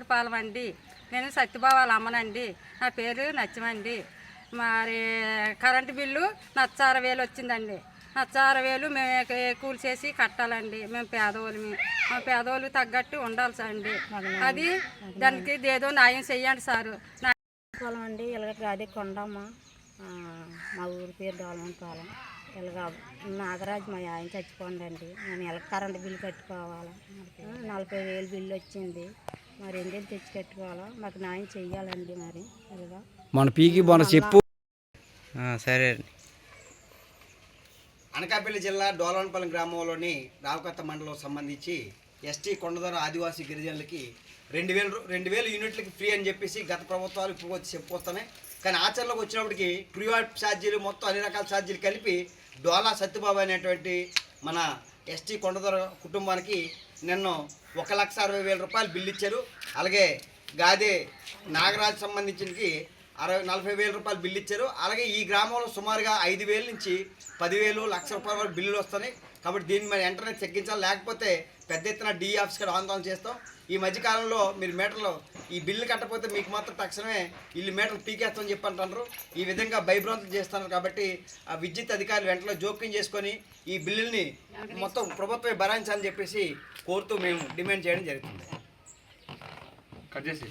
పాలెం అండి నేను సత్యబావాల అమ్మనండి. నా పేరు నచ్చమండి. మరి కరెంటు బిల్లు నచ్చార వేలు వచ్చిందండి. నచ్చార వేలు మేము కూలి చేసి కట్టాలండి. మేము పేదవాళ్ళమి మా పేదవాళ్ళు తగ్గట్టు ఉండాలి సార్ అండి. అది దానికి ఏదో న్యాయం చెయ్యండి సారు. పొలం అండి ఇలాగ అది కొండమ్మ. మా ఊరి పేరు డోలమన్ పొలం. ఇలాగ నాగరాజు మా ఆయన చచ్చిపోండి నేను ఎలా కరెంటు బిల్లు కట్టుకోవాలి? నలభై వేలు బిల్లు వచ్చింది. తెచ్చి కట్టుకోవాలా మాకు న్యాయం చెయ్యాలండి మరి ఇలాగా మన పీకి మన చెప్పు. సరే. అండి అనకాపల్లి జిల్లా డోలవనపల్లి గ్రామంలోని రావకత్త మండలం సంబంధించి ఎస్టీ కొండదొర ఆదివాసీ గిరిజనులకి రెండు వేలు రెండు వేలు యూనిట్లకి ఫ్రీ అని చెప్పేసి గత ప్రభుత్వాలు ఇప్పుడు వచ్చి చెప్పుకొస్తున్నాయి. కానీ ఆచరణలోకి వచ్చినప్పటికి ప్రివాట్ ఛార్జీలు మొత్తం అన్ని రకాల ఛార్జీలు కలిపి డోలా సత్యబాబు అనేటువంటి మన ఎస్టీ కొండదొర కుటుంబానికి నిన్న ఒక లక్ష అరవై వేల రూపాయలు బిల్లు ఇచ్చారు. అలాగే గాదే నాగరాజు సంబంధించినకి అరవై నలభై వేల రూపాయలు బిల్లు ఇచ్చారు. అలాగే ఈ గ్రామంలో సుమారుగా ఐదు వేల నుంచి పదివేలు లక్ష రూపాయల వరకు బిల్లులు వస్తున్నాయి. కాబట్టి దీన్ని మరి వెంటనే తగ్గించాలి. లేకపోతే పెద్ద ఎత్తున డి ఆఫీస్ కూడా ఆందోళన చేస్తాం. ఈ మధ్యకాలంలో మీరు మీటర్లు ఈ బిల్లు కట్టకపోతే మీకు మాత్రం తక్షణమే వీళ్ళు మీటర్లు పీకేస్తామని చెప్పి అంటారు ఈ విధంగా భయభ్రాంతులు చేస్తున్నారు కాబట్టి ఆ విద్యుత్ అధికారులు వెంటనే జోక్యం చేసుకొని ఈ బిల్లుల్ని మొత్తం ప్రభుత్వమే భరాయించాలని చెప్పేసి కోరుతూ మేము డిమాండ్ చేయడం జరుగుతుంది. కట్ చేసి